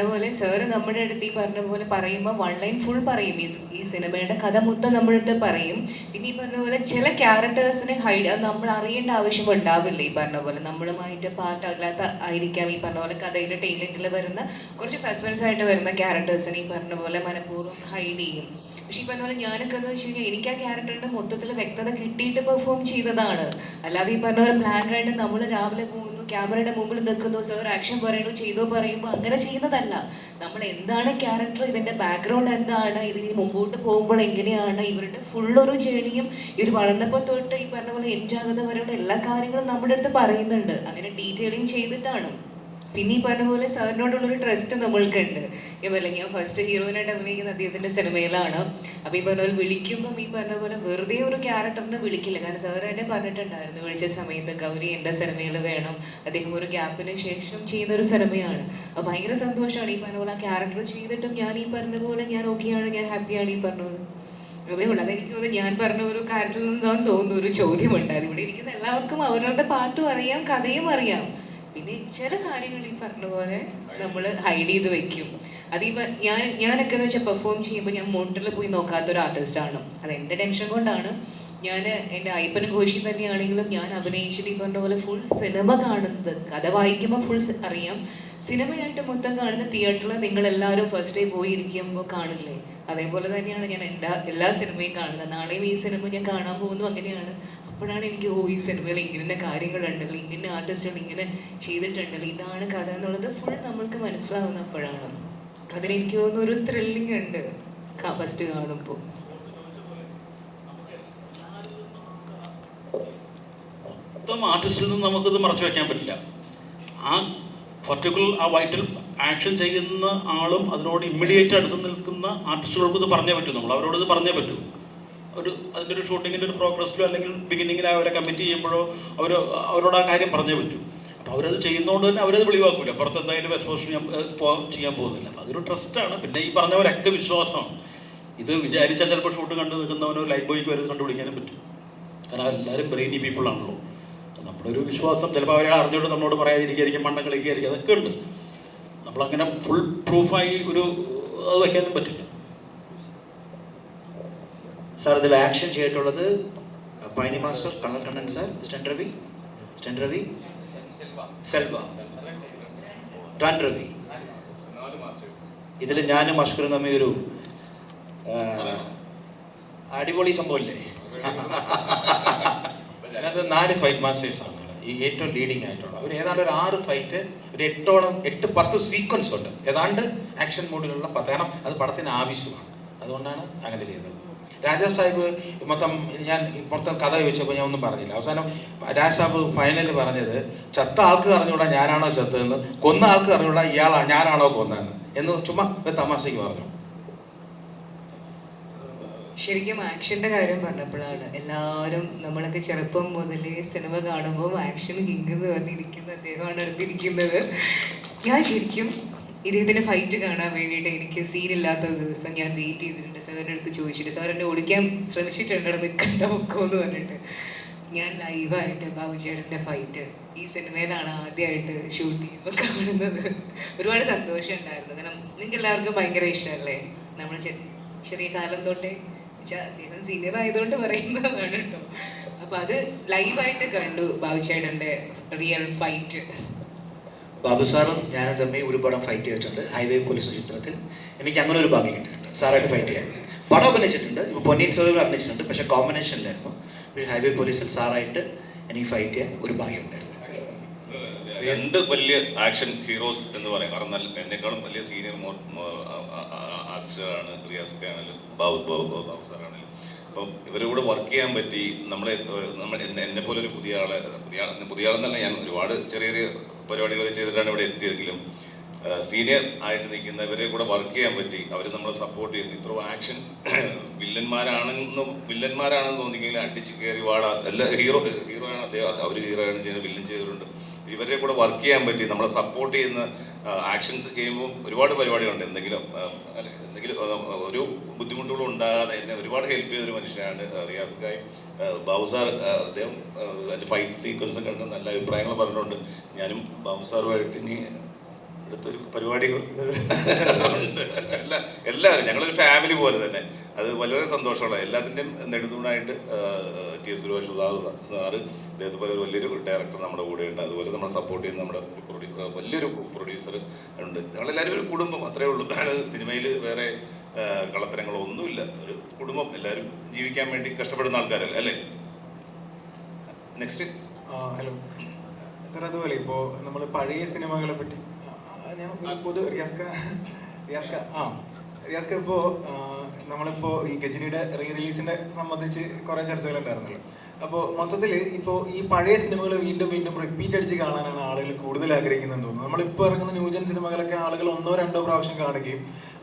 പറഞ്ഞ പോലെ സാറ് നമ്മുടെ അടുത്ത് ഈ പറഞ്ഞ പോലെ പറയുമ്പോൾ വൺ ലൈൻ ഫുൾ പറയും. ഈ ഈ സിനിമയുടെ കഥ മൊത്തം നമ്മുടെ അടുത്ത് പറയും. പിന്നെ ഈ പറഞ്ഞ പോലെ ചില ക്യാരക്ടേഴ്സിനെ ഹൈഡ് അത് നമ്മൾ അറിയേണ്ട ആവശ്യം ഉണ്ടാവില്ല ഈ പറഞ്ഞ പോലെ. നമ്മളുമായിട്ട് പാട്ടല്ലാത്ത ആയിരിക്കാം ഈ പറഞ്ഞ പോലെ കഥയിലെ ടൈലന്റിൽ വരുന്ന കുറച്ച് സസ്പെൻസ് ആയിട്ട് വരുന്ന ക്യാരക്ടേഴ്സിനെ ഈ പറഞ്ഞ പോലെ മനഃപൂർവം ഹൈഡ് ചെയ്യും. പക്ഷെ ഈ പറഞ്ഞ പോലെ ഞാനൊക്കെ എന്ന് വെച്ച് കഴിഞ്ഞാൽ എനിക്ക് ആ ക്യാരക്ടറിന്റെ മൊത്തത്തിൽ വ്യക്തത കിട്ടിയിട്ട് പെർഫോം ചെയ്തതാണ്. അല്ലാതെ ഈ പറഞ്ഞ പോലെ ബ്ലാങ്ക് ആയിട്ട് നമ്മൾ രാവിലെ പോകുന്നു ക്യാമറയുടെ മുമ്പിൽ നിൽക്കുന്നു സർ ആക്ഷൻ പറയണു ചെയ്തോ പറയുമ്പോൾ അങ്ങനെ ചെയ്യുന്നതല്ല. നമ്മൾ എന്താണ് ക്യാരക്ടർ ഇതിന്റെ ബാക്ക്ഗ്രൗണ്ട് എന്താണ് ഇതിന് മുമ്പോട്ട് പോകുമ്പോൾ എങ്ങനെയാണ് ഇവരുടെ ഫുൾ ഒരു ജേണിയും ഇവർ വളർന്നപ്പോൾ തൊട്ട് ഈ പറഞ്ഞ പോലെ എൻജാകുന്ന വരെയുള്ള എല്ലാ കാര്യങ്ങളും നമ്മുടെ അടുത്ത് പറയുന്നുണ്ട്. അങ്ങനെ ഡീറ്റെയിലിംഗ് ചെയ്തിട്ടാണ്. പിന്നെ ഈ പറഞ്ഞ പോലെ സാറിനോടുള്ളൊരു ട്രസ്റ്റ് നമ്മൾക്കുണ്ട്. ഇവല്ല ഞാൻ ഫസ്റ്റ് ഹീറോയിനായിട്ട് അഭിനയിക്കുന്ന അദ്ദേഹത്തിന്റെ സിനിമയിലാണ്. അപ്പൊ ഈ പറഞ്ഞ പോലെ വിളിക്കുമ്പം ഈ പറഞ്ഞ പോലെ വെറുതെ ഒരു ക്യാരക്ടറിനെ വിളിക്കില്ല. കാരണം സാർ എന്നെ പറഞ്ഞിട്ടുണ്ടായിരുന്നു വിളിച്ച സമയത്ത് ഗൗരി എന്റെ സിനിമയിൽ വേണം. അദ്ദേഹം ഒരു ഗ്യാപ്പിന് ശേഷം ചെയ്യുന്ന ഒരു സിനിമയാണ്. അപ്പൊ ഭയങ്കര സന്തോഷമാണ് ഈ പറഞ്ഞ പോലെ ആ ക്യാരക്ടർ ചെയ്തിട്ടും ഞാൻ ഈ പറഞ്ഞ പോലെ ഞാൻ ഓക്കെയാണ് ഞാൻ ഹാപ്പിയാണ് ഈ പറഞ്ഞ പോലെ. അതേ ഉള്ളൂ. അതെനിക്ക് തോന്നുന്നു ഞാൻ പറഞ്ഞ ഒരു കാര്യത്തിൽ നിന്നാന്ന് തോന്നുന്നു ഒരു ചോദ്യമുണ്ടായിരുന്നു. ഇവിടെ ഇരിക്കുന്ന എല്ലാവർക്കും അവരുടെ പാട്ടും അറിയാം കഥയും അറിയാം. പിന്നെ ചില കാര്യങ്ങൾ ഈ പറഞ്ഞ പോലെ നമ്മൾ ഹൈഡ് ചെയ്ത് വെക്കും. അത് ഈ ഞാൻ ഞാനൊക്കെ എന്ന് വെച്ചാൽ പെർഫോം ചെയ്യുമ്പോൾ ഞാൻ മോണിറ്ററിൽ പോയി നോക്കാത്ത ഒരു ആർട്ടിസ്റ്റാണ് അത് എന്റെ ടെൻഷൻ കൊണ്ടാണ്. ഞാൻ എന്റെ അയ്യപ്പൻ ഘോഷി തന്നെയാണെങ്കിലും ഞാൻ അഭിനയിച്ചിട്ട് ഈ പറഞ്ഞ പോലെ ഫുൾ സിനിമ കാണുന്നത്. കഥ വായിക്കുമ്പോൾ ഫുൾ അറിയാം. സിനിമയായിട്ട് മൊത്തം കാണുന്ന തിയേറ്ററിൽ നിങ്ങളെല്ലാവരും ഫസ്റ്റ് ഡേ പോയി ഇരിക്കുമ്പോൾ കാണില്ലേ? അതേപോലെ തന്നെയാണ് ഞാൻ എല്ലാ എല്ലാ സിനിമയും കാണുന്നത്. നാളെയും ഈ സിനിമ ഞാൻ കാണാൻ പോകുന്നു അങ്ങനെയാണ്. അപ്പോഴാണ് എനിക്ക് ഓ ഈ സിനിമയിൽ ഇങ്ങനെ കാര്യങ്ങളുണ്ടല്ലോ ഇങ്ങനെ ആർട്ടിസ്റ്റുകൾ ഇങ്ങനെ ചെയ്തിട്ടുണ്ടല്ലോ ഇതാണ് കഥ എന്നുള്ളത് ഫുൾ നമ്മൾക്ക് മനസ്സിലാവുന്ന അപ്പോഴാണ്. അതിലെനിക്ക് തോന്നുന്നു ഒരു ത്രില്ലിംഗ് ഉണ്ട് ഫസ്റ്റ് കാണുമ്പോൾ. ആർട്ടിസ്റ്റിൽ നിന്ന് നമുക്കത് മറച്ചു വയ്ക്കാൻ പറ്റില്ല. ആ പർട്ടിക്കുലർ ആ വൈറ്റൽ ആക്ഷൻ ചെയ്യുന്ന ആളും അതിനോട് ഇമ്മീഡിയറ്റ് അടുത്ത് നിൽക്കുന്ന ആർട്ടിസ്റ്റുകൾക്കും ഇത് പറഞ്ഞേ പറ്റൂ. നമ്മൾ അവരോട് ഇത് പറഞ്ഞേ പറ്റൂ. ഒരു അതിന്റെ ഒരു ഷൂട്ടിങ്ങിന്റെ ഒരു പ്രോഗ്രസ്സിലോ അല്ലെങ്കിൽ ബിഗിനിങ്ങിൽ അവരെ കമ്മിറ്റ് ചെയ്യുമ്പോഴോ അവർ അവരോട് ആ കാര്യം പറഞ്ഞേ പറ്റൂ. അപ്പോൾ അവരത് ചെയ്യുന്നതുകൊണ്ട് തന്നെ അവരത് വെളിവാക്കൂല. പുറത്ത് എന്തായാലും എക്സ്പോഷൻ ചെയ്യാൻ ചെയ്യാൻ പോകുന്നില്ല. അപ്പോൾ അതൊരു ട്രസ്റ്റാണ് പിന്നെ ഈ പറഞ്ഞവരൊക്കെ വിശ്വാസമാണ്. ഇത് വിചാരിച്ചാൽ ചിലപ്പോൾ ഷൂട്ട് കണ്ടു നിൽക്കുന്നവനോ ലൈഫ് ബോയ്ക്ക് വരുന്നത് കണ്ടുപിടിക്കാനും പറ്റും. കാരണം എല്ലാവരും ബ്രെയിനി പീപ്പിളാണല്ലോ നമ്മുടെ ഒരു വിശ്വാസം ചിലപ്പോൾ അവരെ അറിഞ്ഞുകൊണ്ട് നമ്മളോട് പറയാതിരിക്കുകയായിരിക്കും മണ്ണം കളിക്കായിരിക്കും. അതൊക്കെ ഉണ്ട്. നമ്മളങ്ങനെ ഫുൾ പ്രൂഫായി ഒരു അത് വയ്ക്കാനും പറ്റില്ല. സാർ ഇതിൽ ആക്ഷൻ ചെയ്തിട്ടുള്ളത് Palani master Kannan Kannan sir stun Ravi stun Ravi Selva. Tan Ravi. ഇതിൽ ഞാനും അഷ്കറും തമ്മിൽ ഒരു അടിപൊളി സംഭവമില്ലേ നാല് ഫൈറ്റ് മാസ്റ്റേഴ്സ് ആണ്. ഈ ഏറ്റവും ലീഡിങ് ആയിട്ടുള്ള. ഒരു ഏതാണ്ട് ഒരു ആറ് ഫൈറ്റ് ഒരു എട്ടോളം എട്ട് പത്ത് സീക്വൻസ് ഉണ്ട്. ഏതാണ്ട് ആക്ഷൻ മോഡിലുള്ള പത്ത് കാരണം അത് പടത്തിന് ആവശ്യമാണ്. അതുകൊണ്ടാണ് അങ്ങനെ ചെയ്തത്. രാജാ സാഹിബ് മൊത്തം ഞാൻ മൊത്തം കഥ ചോദിച്ചപ്പോൾ ഞാൻ ഒന്നും പറഞ്ഞില്ല. അവസാനം രാജാ സാഹിബ് ഫൈനലിൽ പറഞ്ഞത് ചത്ത ആൾക്ക് അറിഞ്ഞുകൂടാ ഞാനാണോ ചത്തതെന്ന് കൊന്ന ആൾക്ക് അറിഞ്ഞുകൂടാ ഇയാളാ ഞാനാണോ കൊന്നതെന്ന് എന്ന് ചുമ്മാ ഒരു തമാശയ്ക്ക് പറഞ്ഞു. ശരിക്കും ആക്ഷന്റെ കാര്യം പറഞ്ഞപ്പോഴാണ്. എല്ലാവരും നമ്മളൊക്കെ ചെറുപ്പം മുതലേ സിനിമ കാണുമ്പോൾ ആക്ഷൻ കിങ് എന്ന് പറഞ്ഞിരിക്കുന്ന അദ്ദേഹമാണ് എടുത്തിരിക്കുന്നത്. ഞാൻ ശരിക്കും ഇദ്ദേഹത്തിന്റെ ഫൈറ്റ് കാണാൻ വേണ്ടിയിട്ട് എനിക്ക് സീൻ ഇല്ലാത്ത ദിവസം ഞാൻ വെയിറ്റ് ചെയ്തിട്ടുണ്ട്. സാറിന്റെ അടുത്ത് ചോദിച്ചിട്ട് സാർ എന്നെ ഓടിക്കാൻ ശ്രമിച്ചിട്ടുണ്ട് നിൽക്കേണ്ട പൊക്കോ എന്ന് പറഞ്ഞിട്ട്. ഞാൻ ലൈവായിട്ട് ബാബുചേട്ടന്റെ ഫൈറ്റ് ഈ സിനിമയിലാണ് ആദ്യമായിട്ട് ഷൂട്ട് ചെയ്യുമ്പോൾ കാണുന്നത്. ഒരുപാട് സന്തോഷം ഉണ്ടായിരുന്നു. കാരണം നിങ്ങൾക്ക് എല്ലാവർക്കും ഭയങ്കര ഇഷ്ടമല്ലേ നമ്മൾ ചെറിയ കാലം തൊട്ടേ വെച്ചാൽ അദ്ദേഹം സീനിയർ ആയതുകൊണ്ട് പറയുന്നതാണ് കേട്ടോ. അപ്പൊ അത് ലൈവായിട്ട് കണ്ടു ബാബുചേട്ടന്റെ റിയൽ ഫൈറ്റ് ബാബു സാറും ഞാനും തമ്മിൽ ഒരു പടം ഫൈറ്റ് ചെയ്തിട്ടുണ്ട് ഹൈവേ പോലീസ് ചിത്രത്തിൽ. എനിക്ക് അങ്ങനെ ഒരു ഭാഗ്യം കിട്ടിയിട്ടുണ്ട്. സാറായിട്ട് ഫൈറ്റ് ചെയ്യാൻ. പടം അഭിനയിച്ചിട്ടുണ്ട് ഇപ്പോൾ പൊന്നിയൻ സെൽവൻ അഭിനയിച്ചിട്ടുണ്ട് പക്ഷേ കോമ്പിനേഷനിലായിരുന്നു പക്ഷേ ഹൈവേ പോലീസിൽ സാറായിട്ട് എനിക്ക് ഫൈറ്റ് ചെയ്യാൻ ഒരു ഭാഗ്യം ഉണ്ടായിരുന്നു. എന്ത് വലിയ ആക്ഷൻ ഹീറോസ് എന്ന് പറയാം. കാരണം എന്നെക്കാളും വലിയ സീനിയർ ആർട്ടിസ്റ്റാണ് റിയാസൊക്കെ ആണെങ്കിലും ബാബു ബാബു ബാബു സാറാണെങ്കിലും അപ്പം ഇവരോട് വർക്ക് ചെയ്യാൻ പറ്റി. നമ്മളെ നമ്മൾ എന്നെ പോലെ ഒരു പുതിയ ആളെ പുതിയ പുതിയ ആളെന്നല്ല ഞാൻ ഒരുപാട് ചെറിയ ചെറിയ പരിപാടികളൊക്കെ ചെയ്തിട്ടാണ് ഇവിടെ എത്തിയെങ്കിലും സീനിയർ ആയിട്ട് നിൽക്കുന്ന ഇവരെ കൂടെ വർക്ക് ചെയ്യാൻ പറ്റി. അവർ നമ്മളെ സപ്പോർട്ട് ചെയ്യുന്നു ഇത്ര ആക്ഷൻ വില്ലന്മാരാണെന്ന് വില്ലന്മാരാണെന്ന് തോന്നിയെങ്കിൽ അടിച്ച് കയറി വാടാ. അല്ല ഹീറോ ഹീറോ ആണ് അദ്ദേഹം. അവർ ആണ് ചെയ്യുന്നത്. വില്ലൻ ചെയ്തിട്ടുണ്ട് ഇവരുടെ കൂടെ വർക്ക് ചെയ്യാൻ പറ്റി. നമ്മളെ സപ്പോർട്ട് ചെയ്യുന്ന ആക്ഷൻസ് ചെയ്യുമ്പോൾ ഒരുപാട് പരിപാടികളുണ്ട്. എന്തെങ്കിലും അല്ലെ എന്തെങ്കിലും ഒരു ബുദ്ധിമുട്ടുകളും ഉണ്ടാകാതെ എന്നെ ഒരുപാട് ഹെൽപ്പ് ചെയ്തൊരു മനുഷ്യനാണ് റിയാസ് ഖായും ബാബു സാർ അദ്ദേഹം അതിന്റെ ഫൈറ്റ് സീക്വൻസ് കണ്ട് നല്ല അഭിപ്രായങ്ങൾ പറഞ്ഞിട്ടുണ്ട്. ഞാനും ബാബു സാറുമായിട്ട് ഇനി അടുത്തൊരു. എല്ലാ എല്ലാവരും ഞങ്ങളൊരു ഫാമിലി പോലെ തന്നെ. അത് വളരെ സന്തോഷമുള്ള എല്ലാത്തിന്റെയും നെടുതൂണായിട്ട് T S Suresh Sudhakar sir അദ്ദേഹത്തെ പോലെ ഒരു വലിയൊരു ഡയറക്ടർ നമ്മുടെ കൂടെ ഉണ്ട് അതുപോലെ നമ്മളെ സപ്പോർട്ട് ചെയ്യുന്ന നമ്മുടെ വലിയൊരു പ്രൊഡ്യൂസർ ഉണ്ട്. ഞങ്ങളെല്ലാവരും ഒരു കുടുംബം അത്രേ ഉള്ളൂ. സിനിമയിൽ വേറെ ആ, കള്ളത്തരങ്ങളോ ഒന്നുമില്ല ഒരു കുടുംബം എല്ലാവരും ജീവിക്കാൻ വേണ്ടി കഷ്ടപ്പെടുന്ന ആൾക്കാരല്ലേ അല്ലേ? നെക്സ്റ്റ് ഹലോ സാർ അതുപോലെ ഇപ്പോൾ നമ്മൾ പഴയ സിനിമകളെ പറ്റി ഞാൻ പൊതു റിയാസ്ക റിയാസ്ക ആ റിയാസ്ക ഇപ്പോൾ നമ്മളിപ്പോൾ ഈ ഗജനിയുടെ റീ റിലീസിനെ സംബന്ധിച്ച് കുറേ ചർച്ചകളുണ്ടായിരുന്നല്ലോ അപ്പോൾ മൊത്തത്തിൽ ഇപ്പോ ഈ പഴയ സിനിമകൾ വീണ്ടും വീണ്ടും റിപ്പീറ്റ് അടിച്ച് കാണാനാണ് ആളുകൾ കൂടുതൽ ആഗ്രഹിക്കുന്നതെന്ന് തോന്നുന്നു. നമ്മളിപ്പോൾ ഇറങ്ങുന്ന ന്യൂജൻ സിനിമകളൊക്കെ ആളുകൾ ഒന്നോ രണ്ടോ പ്രാവശ്യം കാണുകയും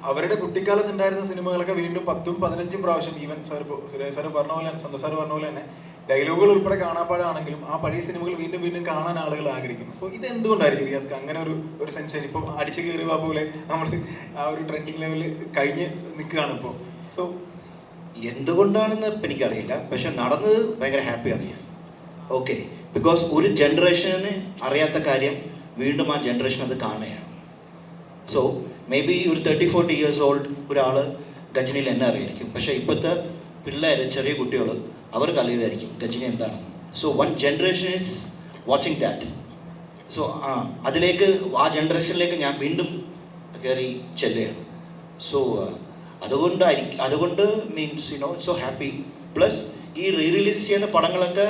അവരുടെ കുട്ടിക്കാലത്ത് ഉണ്ടായിരുന്ന സിനിമകളൊക്കെ വീണ്ടും പത്തും പതിനഞ്ചും പ്രാവശ്യം ഈവൻ സാർ സുരേഷ് സാർ പറഞ്ഞ പോലെ സന്തോഷ് സാർ പറഞ്ഞ പോലെ തന്നെ ഡയലോഗുകൾ ഉൾപ്പെടെ കാണാപ്പാടാണെങ്കിലും ആ പഴയ സിനിമകൾ വീണ്ടും വീണ്ടും കാണാൻ ആളുകൾ ആഗ്രഹിക്കുന്നു. അപ്പോൾ ഇത് എന്തുകൊണ്ടായിരിക്കും റിയാസ്ക്ക് അങ്ങനെ ഒരു ഒരു സെൻസേഷൻ ഇപ്പം അടിച്ചു കയറുക പോലെ നമ്മൾ ആ ഒരു ട്രെൻഡിങ് ലെവലിൽ കഴിഞ്ഞ് നിൽക്കുകയാണ് ഇപ്പോൾ സോ എന്തുകൊണ്ടാണെന്ന് എനിക്കറിയില്ല. പക്ഷെ നടന്നത് ഭയങ്കര ഹാപ്പിയാണ് ഞാൻ. ഓക്കെ ബിക്കോസ് ഒരു ജനറേഷന് അറിയാത്ത കാര്യം വീണ്ടും ആ ജനറേഷൻ അത് കാണുകയാണ്. സോ മേ ബി ഒരു തേർട്ടി ഫോർട്ടി ഇയേഴ്സ് ഓൾഡ് ഒരാൾ ഗജനിയിൽ എന്നെ അറിയായിരിക്കും. പക്ഷേ ഇപ്പോഴത്തെ പിള്ളേർ ചെറിയ കുട്ടികൾ അവർക്ക് അറിയായിരിക്കും ഗജനി എന്താണെന്ന്. So one generation is watching that so ആ അതിലേക്ക് ആ ജനറേഷനിലേക്ക് ഞാൻ വീണ്ടും കയറി ചെല്ലുകയാണ്. സോ അതുകൊണ്ടായിരിക്കും അതുകൊണ്ട് means you know so happy plus ഈ റീ റിലീസ് ചെയ്യുന്ന പടങ്ങളൊക്കെ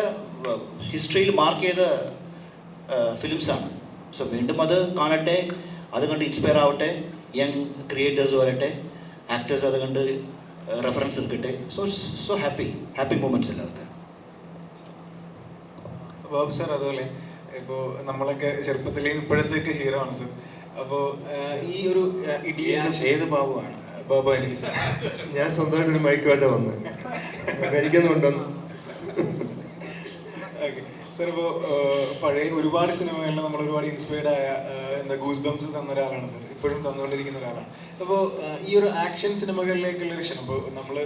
ഹിസ്റ്ററിയിൽ മാർക്ക് ചെയ്ത ഫിലിംസാണ് സോ വീണ്ടും അത് കാണട്ടെ അത് കണ്ട് ഇൻസ്പയർ ആവട്ടെ യങ് ക്രിയേറ്റേഴ്സ് വരട്ടെ ആക്ടേഴ്സ് അത് കണ്ട് reference കിട്ടെ so so happy happy moments അല്ല അതൊക്കെ. ബാബു സാർ അതുപോലെ ഇപ്പോൾ നമ്മളൊക്കെ ചെറുപ്പത്തിലെ ഇപ്പോഴത്തേക്ക് ഹീറോ ആണ് സർ അപ്പോൾ ഈ ഒരു ഇടിയാണ് ഏത് ബാബുവാണ്? ബാബു ഞാൻ സ്വന്തമായിട്ട് ഒരു മൈക്ക് മൈക്കുമായിട്ട് വന്നു. സാർ ഇപ്പോൾ പഴയ ഒരുപാട് സിനിമകളിൽ നമ്മൾ ഒരുപാട് ഇൻസ്പയർഡ് ആയ എന്താ ഗൂസ് ബംസ് തന്ന ഒരാളാണ് സാർ ഇപ്പോഴും തന്നുകൊണ്ടിരിക്കുന്ന ഒരാളാണ്. അപ്പോൾ ഈ ഒരു ആക്ഷൻ സിനിമകളിലേക്കുള്ള ഒരു ക്ഷണം ഇപ്പോൾ നമ്മൾ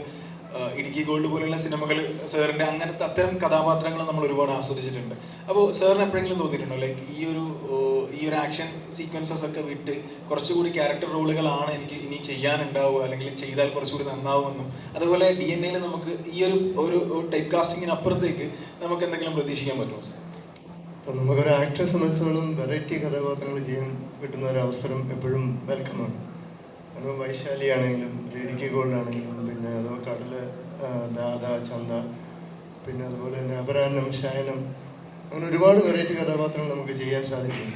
ഇടുക്കി ഗോൾഡ് പോലെയുള്ള സിനിമകൾ സാറിന്റെ അങ്ങനത്തെ അത്തരം കഥാപാത്രങ്ങൾ നമ്മൾ ഒരുപാട് ആസ്വദിച്ചിട്ടുണ്ട്. അപ്പോൾ സാറിന് എപ്പോഴെങ്കിലും തോന്നിയിട്ടുണ്ടോ? ലൈക്ക് ഈ ഒരു ഈ ഒരു ആക്ഷൻ സീക്വൻസസ് ഒക്കെ വിട്ട് കുറച്ചുകൂടി ക്യാരക്ടർ റോളുകളാണ് എനിക്ക് ഇനി ചെയ്യാനുണ്ടാവുക അല്ലെങ്കിൽ ചെയ്താൽ കുറച്ചുകൂടി നന്നാവുമെന്നും അതുപോലെ ഡി എൻ എയിൽ നമുക്ക് ഈ ഒരു ഒരു ടൈപ്പ് കാസ്റ്റിങ്ങിന് അപ്പുറത്തേക്ക് നമുക്ക് എന്തെങ്കിലും പ്രതീക്ഷിക്കാൻ പറ്റുമോ സാർ? അപ്പം നമുക്കൊരു ആക്ടറെ സംബന്ധിച്ചോളം വെറൈറ്റി കഥാപാത്രങ്ങൾ ചെയ്യാൻ കിട്ടുന്ന ഒരു അവസരം എപ്പോഴും വെൽക്കമാണ് കാരണം വൈശാലി ആണെങ്കിലും ലേഡിക്ക് ഗോൾഡ് ആണെങ്കിലും പിന്നെ അതോ കടൽ ആ, ദാദ ചന്ത പിന്നെ അതുപോലെ തന്നെ അപരാഹനം ശയനം അങ്ങനെ ഒരുപാട് വെറൈറ്റി കഥാപാത്രങ്ങൾ നമുക്ക് ചെയ്യാൻ സാധിക്കും.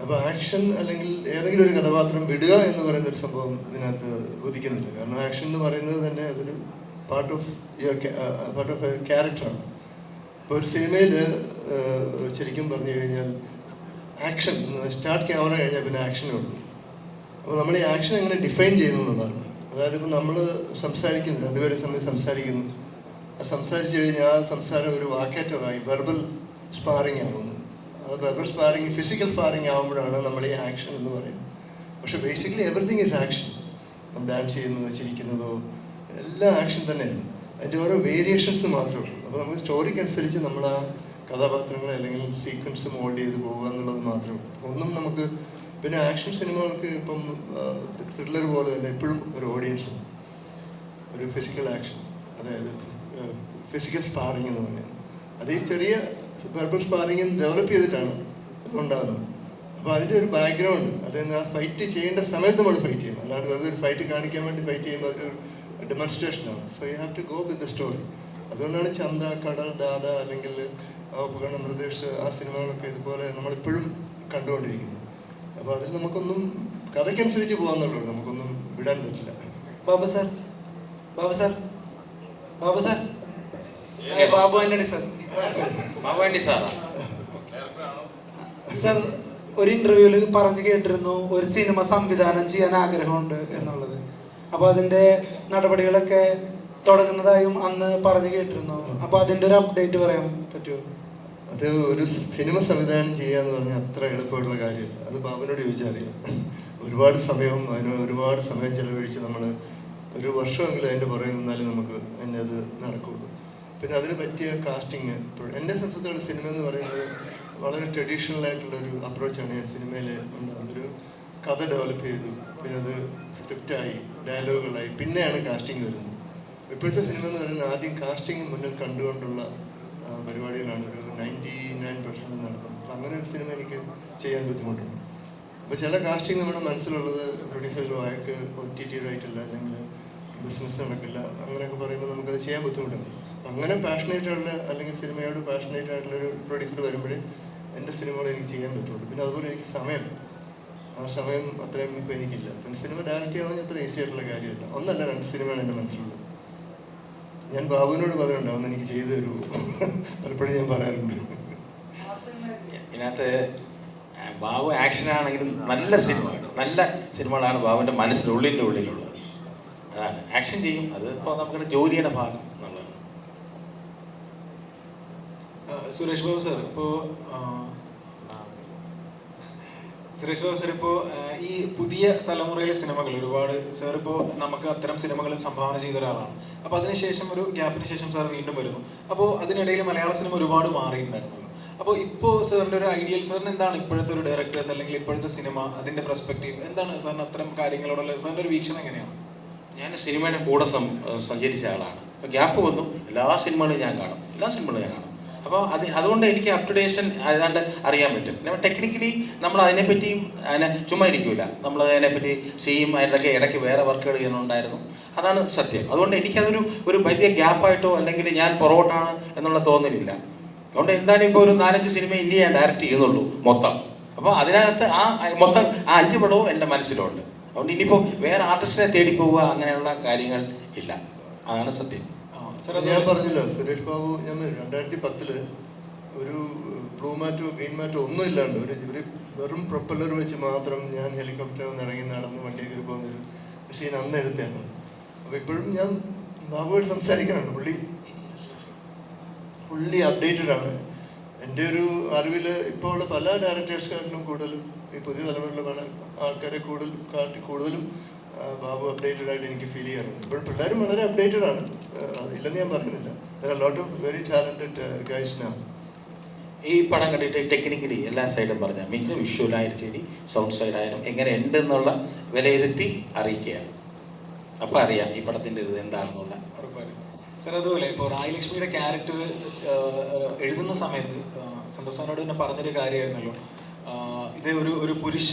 അപ്പോൾ ആക്ഷൻ അല്ലെങ്കിൽ ഏതെങ്കിലും ഒരു കഥാപാത്രം വിടുക എന്ന് പറയുന്ന ഒരു സംഭവം ഇതിനകത്ത് ഉദിക്കുന്നില്ല കാരണം ആക്ഷൻ എന്ന് പറയുന്നത് തന്നെ അതൊരു part of your part of ക്യാരക്ടറാണ് ഇപ്പോൾ ഒരു സിനിമയിൽ ശരിക്കും പറഞ്ഞു കഴിഞ്ഞാൽ ആക്ഷൻ സ്റ്റാർട്ട് ക്യാമറ കഴിഞ്ഞാൽ പിന്നെ ആക്ഷനേ അപ്പോൾ നമ്മൾ ഈ ആക്ഷൻ എങ്ങനെ ഡിഫൈൻ ചെയ്യുന്നു എന്നുള്ളതാണ്. അതായത് ഇപ്പോൾ നമ്മൾ സംസാരിക്കുന്നു രണ്ടുപേരും തമ്മിൽ സംസാരിക്കുന്നു. ആ സംസാരിച്ചു കഴിഞ്ഞാൽ ആ സംസാരം ഒരു വാക്കേറ്റമായി വെർബൽ സ്പാറിങ് ആകുന്നു അത് വെർബൽ സ്പാറിങ് ഫിസിക്കൽ സ്പാറിങ് ആകുമ്പോഴാണ് നമ്മൾ ഈ ആക്ഷൻ എന്ന് പറയുന്നത്. പക്ഷെ ബേസിക്കലി എവറിത്തിങ് ഇസ് ആക്ഷൻ നമ്മൾ ഡാൻസ് ചെയ്യുന്നതോ ചിരിക്കുന്നതോ എല്ലാം ആക്ഷൻ തന്നെയാണ്. അതിന്റെ ഓരോ വേരിയേഷൻസ് മാത്രമേ ഉള്ളൂ. അപ്പോൾ നമുക്ക് സ്റ്റോറിക്ക് അനുസരിച്ച് നമ്മൾ ആ കഥാപാത്രങ്ങളെ അല്ലെങ്കിൽ സീക്വൻസ് മോൾഡ് ചെയ്ത് പോകുക എന്നുള്ളത് മാത്രമേ ഉള്ളൂ. ഒന്നും നമുക്ക് പിന്നെ ആക്ഷൻ സിനിമകൾക്ക് ഇപ്പം ത്രില്ലർ പോലെ തന്നെ എപ്പോഴും ഒരു ഓഡിയൻസ് ഉണ്ട്. ഒരു ഫിസിക്കൽ ആക്ഷൻ അതായത് ഫിസിക്കൽ സ്പാറിങ് എന്ന് പറയുന്നത്. അത് ഈ ചെറിയ വെർബൽ സ്പാറിങ് ഡെവലപ്പ് ചെയ്തിട്ടാണ് ഉണ്ടാകുന്നത്. അപ്പോൾ അതിന്റെ ഒരു ബാക്ക്ഗ്രൗണ്ട് അതായത് ആ ഫൈറ്റ് ചെയ്യേണ്ട സമയത്ത് നമ്മൾ ഫൈറ്റ് ചെയ്യണം. അല്ലാണ്ട് വെറുതെ ഒരു ഫൈറ്റ് കാണിക്കാൻ വേണ്ടി ഫൈറ്റ് ചെയ്യുമ്പോൾ അതൊരു ഡെമോൺസ്ട്രേഷനാണ് so you have to go with the story അതുകൊണ്ടാണ് ചന്ത കടൽ ദാദ അല്ലെങ്കിൽ ഉപകരണ നിർദ്ദേശ ആ സിനിമകളൊക്കെ ഇതുപോലെ നമ്മളിപ്പോഴും കണ്ടുകൊണ്ടിരിക്കുന്നത്. അപ്പോൾ അതിൽ നമുക്കൊന്നും കഥയ്ക്കനുസരിച്ച് പോകാന്നുള്ളൂ നമുക്കൊന്നും വിടാൻ പറ്റില്ല. Babu sir Babu sir Babu sir. Babu Antony sir. Babu Antony sir sir ഒരു ഇന്റർവ്യൂവിൽ പറഞ്ഞു കേട്ടിരുന്നു ഒരു സിനിമ സംവിധാനം ചെയ്യാൻ ആഗ്രഹമുണ്ട് എന്നുള്ളത്. അപ്പൊ അതിന്റെ നടപടികളൊക്കെ തുടങ്ങുന്നതായും അന്ന് പറഞ്ഞു കേട്ടിരുന്നു. അപ്പൊ അതിന്റെ ഒരു അപ്ഡേറ്റ് പറയാൻ പറ്റുമോ? അത് ഒരു സിനിമ സംവിധാനം ചെയ്യുക എന്ന് പറഞ്ഞാൽ അത്ര എളുപ്പമുള്ള കാര്യമില്ല. അത് ബാബുനോട് ചോദിച്ചാൽ അറിയാം ഒരുപാട് സമയവും അതിന് ഒരുപാട് സമയം ചെലവഴിച്ച് നമ്മൾ ഒരു വർഷമെങ്കിലും അതിന്റെ പുറകെ നിന്നാലും നമുക്ക് അതിന്റെ അത് നടക്കുകയുള്ളൂ പിന്നെ അതിന് പറ്റിയ കാസ്റ്റിങ് എന്റെ സംബന്ധിച്ചിടത്തോളം സിനിമ എന്ന് പറയുന്നത് വളരെ ട്രഡീഷണൽ ആയിട്ടുള്ള ഒരു അപ്രോച്ചാണ് ഞാൻ സിനിമയിൽ ഉണ്ടാകുന്നത് ഒരു കഥ ഡെവലപ്പ് ചെയ്തു പിന്നെ അത് സ്ക്രിപ്റ്റായി ഡയലോഗുകളായി പിന്നെയാണ് കാസ്റ്റിംഗ് വരുന്നത്. ഇപ്പോഴത്തെ സിനിമ എന്ന് പറയുന്നത് ആദ്യം കാസ്റ്റിംഗ് മുന്നിൽ കണ്ടുകൊണ്ടുള്ള പരിപാടികളാണ് ഒരു നയന്റി നയൻ പെർസെന്റ് നടത്തുന്നത് അപ്പം അങ്ങനെ ഒരു സിനിമ എനിക്ക് ചെയ്യാൻ ബുദ്ധിമുട്ടുണ്ട്. അപ്പോൾ ചില കാസ്റ്റിംഗ് നമ്മുടെ മനസ്സിലുള്ളത് പ്രൊഡ്യൂസേഴ്സോ വായക്ക് ഒ ടി ടി ആയിട്ടില്ല അല്ലെങ്കിൽ ബിസിനസ് നടക്കില്ല അങ്ങനെയൊക്കെ പറയുമ്പോൾ നമുക്കത് ചെയ്യാൻ ബുദ്ധിമുട്ടാണ്. അങ്ങനെ പാഷനേറ്റ് ആയിട്ടുള്ള അല്ലെങ്കിൽ സിനിമയോട് പാഷനേറ്റ് ആയിട്ടുള്ള ഒരു പ്രൊഡ്യൂസർ വരുമ്പോഴേ എന്റെ സിനിമകൾ എനിക്ക് ചെയ്യാൻ പറ്റുള്ളൂ. പിന്നെ അതുപോലെ എനിക്ക് സമയം. ആ സമയം അത്രയും ഇപ്പോൾ എനിക്കില്ല. പിന്നെ സിനിമ ഡയറക്റ്റ് ചെയ്യാൻ അത്ര ഈസി ആയിട്ടുള്ള കാര്യമല്ല. ഒന്നല്ല രണ്ട് സിനിമയാണ് എന്റെ മനസ്സിലുള്ളത്. ഞാൻ ബാബുവിനോട് പറയുന്നുണ്ട് അതൊന്നും എനിക്ക് ചെയ്തു തരൂ. പലപ്പോഴും ഞാൻ പറയാറുണ്ട്. ഇതിനകത്ത് ബാബു ആക്ഷൻ ആണെങ്കിലും നല്ല സിനിമയാണ് നല്ല സിനിമകളാണ് ബാബുവിന്റെ മനസ്സിന്റെ ഉള്ളിന്റെ ഉള്ളിലുള്ളത്. അതാണ്. ആക്ഷൻ ചെയ്യും. അത് ഇപ്പോൾ നമുക്കൊരു ജോലിയുടെ ഭാഗം എന്നുള്ളതാണ്. സുരേഷ് ബാബു സാർ ഇപ്പോൾ സുരേഷ് സാർ ഇപ്പോൾ ഈ പുതിയ തലമുറയിലെ സിനിമകൾ ഒരുപാട് സാർ ഇപ്പോൾ നമുക്ക് അത്തരം സിനിമകൾ സംഭാവന ചെയ്ത ഒരാളാണ്. അപ്പോൾ അതിനുശേഷം ഒരു ഗ്യാപ്പിന് ശേഷം സാർ വീണ്ടും വരുന്നു. അപ്പോൾ അതിനിടയിൽ മലയാള സിനിമ ഒരുപാട് മാറിയിട്ടുണ്ടായിരുന്നു അപ്പോൾ ഇപ്പോൾ സാറിന്റെ ഒരു ഐഡിയൽ സാറിന് എന്താണ് ഇപ്പോഴത്തെ ഒരു ഡയറക്ടേഴ്സ് അല്ലെങ്കിൽ ഇപ്പോഴത്തെ സിനിമ അതിന്റെ പെർസ്പെക്റ്റീവ് എന്താണ് സാറിന് അത്തരം കാര്യങ്ങളോടുള്ള സാറിന്റെ ഒരു വീക്ഷണം എങ്ങനെയാണ്? ഞാൻ സിനിമയുടെ കൂടെ സഞ്ചരിച്ച ആളാണ്. അപ്പോൾ ഗ്യാപ്പ് വന്നു. എല്ലാ സിനിമകളും ഞാൻ കാണും. എല്ലാ സിനിമകളും ഞാൻ കാണും. അപ്പോൾ അത് അതുകൊണ്ട് എനിക്ക് അപ്ഡേഷൻ ഏതാണ്ട് അറിയാൻ പറ്റും. ടെക്നിക്കലി നമ്മൾ അതിനെപ്പറ്റിയും അതിനെ ചുമ്മാ ഇരിക്കില്ല നമ്മൾ അതിനെപ്പറ്റി ചെയ്യും അതിന്റെ ഇടയ്ക്ക് വേറെ വർക്കുകൾ ചെയ്യുന്നുണ്ടായിരുന്നു. അതാണ് സത്യം. അതുകൊണ്ട് എനിക്കതൊരു ഒരു വലിയ ഗ്യാപ്പായിട്ടോ അല്ലെങ്കിൽ ഞാൻ പുറകോട്ടാണ് എന്നുള്ള തോന്നലില്ല. അതുകൊണ്ട് എന്തായാലും ഇപ്പോൾ ഒരു നാലഞ്ച് സിനിമ ഇനി ഞാൻ ഡയറക്റ്റ് ചെയ്യുന്നുള്ളൂ മൊത്തം. അപ്പോൾ അതിനകത്ത് ആ മൊത്തം ആ അഞ്ച് പടവും എന്റെ മനസ്സിലുണ്ട്. അതുകൊണ്ട് ഇനിയിപ്പോൾ വേറെ ആർട്ടിസ്റ്റിനെ തേടി പോവുക അങ്ങനെയുള്ള കാര്യങ്ങൾ ഇല്ല. അതാണ് സത്യം. ഞാൻ പറഞ്ഞില്ല സുരേഷ് ബാബു ഞാൻ രണ്ടായിരത്തി പത്തിൽ ഒരു ബ്ലൂ മാറ്റോ ഗ്രീൻ മാറ്റോ ഒന്നും ഇല്ലാണ്ട് ഒരു ഒരു വെറും പ്രൊപ്പല്ലർ വെച്ച് മാത്രം ഞാൻ ഹെലികോപ്റ്ററിൽ നിന്ന് ഇറങ്ങി നടന്ന് വണ്ടി കയറി പോകുന്നൊരു പക്ഷേ ഞാൻ അന്ന് എടുത്തതാണ് അപ്പോൾ ഇപ്പോഴും ഞാൻ ബാബുവായിട്ട് സംസാരിക്കാനുണ്ട് പുള്ളി പുള്ളി അപ്ഡേറ്റഡ് ആണ്. എന്റെ ഒരു അറിവിൽ ഇപ്പോൾ ഉള്ള പല ഡയറക്ടേഴ്സ്ക്കാട്ടിലും കൂടുതലും ഈ പുതിയ തലമുറയിലുള്ള പല ആൾക്കാരെ കൂടുതൽ കാട്ടി കൂടുതലും ബാബു അപ്ഡേറ്റഡ് ആയിട്ട് എനിക്ക് ഫീൽ ചെയ്യാറുണ്ട്. ഇപ്പോൾ പിള്ളേരും വളരെ അപ്ഡേറ്റഡ് ആണ്. ഇല്ലെന്ന് ഞാൻ പറയുന്നില്ല lot of very talented guys ഈ പടം കണ്ടിട്ട് ടെക്നിക്കലി എല്ലാ സൈഡും പറഞ്ഞാൽ മീൻസ് വിഷ്വലായാലും ശരി സൗണ്ട് സൈഡായാലും എങ്ങനെ ഉണ്ട് എന്നുള്ള വിലയിരുത്തി അറിയിക്കുകയാണ്. അപ്പോൾ അറിയാം ഈ പടത്തിന്റെ ഇത് എന്താണെന്നുള്ള. സർ അതുപോലെ ഇപ്പോൾ റായലക്ഷ്മിയുടെ ക്യാരക്ടർ എഴുതുന്ന സമയത്ത് സന്തോഷനോട് സന്തോഷ് സാറിനോട് തന്നെ പറഞ്ഞൊരു കാര്യമായിരുന്നല്ലോ. ഇത് ഒരു ഒരു പുരുഷ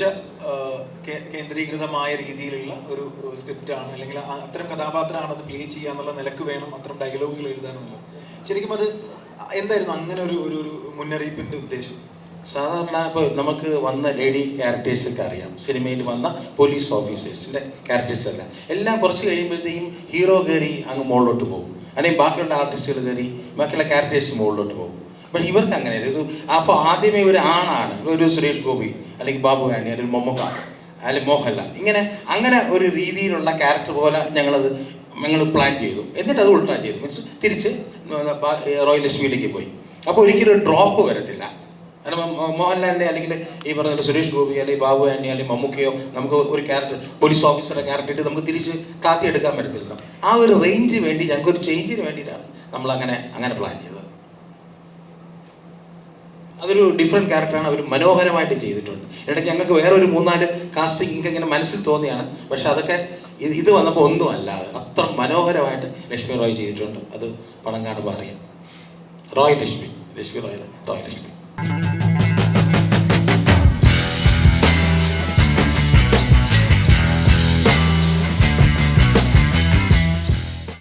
കേന്ദ്രീകൃതമായ രീതിയിലുള്ള ഒരു സ്ക്രിപ്റ്റ് ആണ് അല്ലെങ്കിൽ അത്തരം കഥാപാത്രമാണ് അത് പ്ലേ ചെയ്യുക എന്നുള്ള നിലയ്ക്ക് വേണം അത്തരം ഡയലോഗുകൾ എഴുതാനുള്ളത് ശരിക്കും അത് എന്തായിരുന്നു അങ്ങനെ ഒരു ഒരു ഒരു മുന്നറിയിപ്പിന്റെ ഉദ്ദേശം? സാധാരണ ഇപ്പോൾ നമുക്ക് വന്ന ലേഡി ക്യാരക്ടേഴ്സൊക്കെ അറിയാം. സിനിമയിൽ വന്ന പോലീസ് ഓഫീസേഴ്സിന്റെ ക്യാരക്ടേഴ്സ് അല്ല എല്ലാം കുറച്ച് കഴിയുമ്പോഴത്തേക്കും ഹീറോ കയറി അങ്ങ് മുകളിലോട്ട് പോകും. അല്ലെങ്കിൽ ബാക്കിയുള്ള ആർട്ടിസ്റ്റുകൾ കയറി ബാക്കിയുള്ള ക്യാരക്ടേഴ്സ് മുകളിലോട്ട് പോകും. പക്ഷേ ഇവർക്ക് അങ്ങനെ ഇത് അപ്പോൾ ആദ്യമേ ഒരു ആണാണ് ഒരു സുരേഷ് ഗോപി അല്ലെങ്കിൽ ബാബു ആണി അല്ലെങ്കിൽ മൊമ്മക്ക അല്ലെങ്കിൽ മോഹൻലാൽ. ഇങ്ങനെ അങ്ങനെ ഒരു രീതിയിലുള്ള ക്യാരക്ടർ പോലെ ഞങ്ങളത് ഞങ്ങൾ പ്ലാൻ ചെയ്തു. എന്നിട്ട് അത് ഉൾട്ടാ ചെയ്തു. മീൻസ് തിരിച്ച് റോയൽ ലക്ഷ്മിയിലേക്ക് പോയി. അപ്പോൾ ഒരിക്കലും ഒരു ഡ്രോപ്പ് വരത്തില്ല. കാരണം മോഹൻലാലിനെ അല്ലെങ്കിൽ ഈ പറഞ്ഞ സുരേഷ് ഗോപി അല്ലെങ്കിൽ ബാബു ആന്റി അല്ലെങ്കിൽ മമ്മൂക്കയോ നമുക്ക് ഒരു ക്യാരക്ടർ പോലീസ് ഓഫീസറുടെ ക്യാരക്ടർ ഇട്ട് നമുക്ക് തിരിച്ച് കാത്തിയെടുക്കാൻ പറ്റത്തില്ല ആ ഒരു റേഞ്ച് വേണ്ടി ഞങ്ങൾക്ക് ഒരു ചേഞ്ചിന് വേണ്ടിയിട്ടാണ് നമ്മൾ അങ്ങനെ അങ്ങനെ പ്ലാൻ ചെയ്തത്. അതൊരു ഡിഫറെന്റ് ക്യാരക്ടറാണ് അവർ മനോഹരമായിട്ട് ചെയ്തിട്ടുണ്ട്. ഇടയ്ക്ക് ഞങ്ങൾക്ക് വേറെ ഒരു മൂന്നാൽ കാസ്റ്റിംഗ് എനിക്ക് ഇങ്ങനെ മനസ്സിൽ തോന്നിയാണ്. പക്ഷെ അതൊക്കെ ഇത് ഇത് വന്നപ്പോൾ ഒന്നും അല്ലാതെ അത്ര മനോഹരമായിട്ട് ലക്ഷ്മി റോയ് ചെയ്തിട്ടുണ്ട്. അത് പണം കാണുമ്പോൾ അറിയാം. റോയ് ലക്ഷ്മി. ലക്ഷ്മി റോയ് റോയ് ലക്ഷ്മി.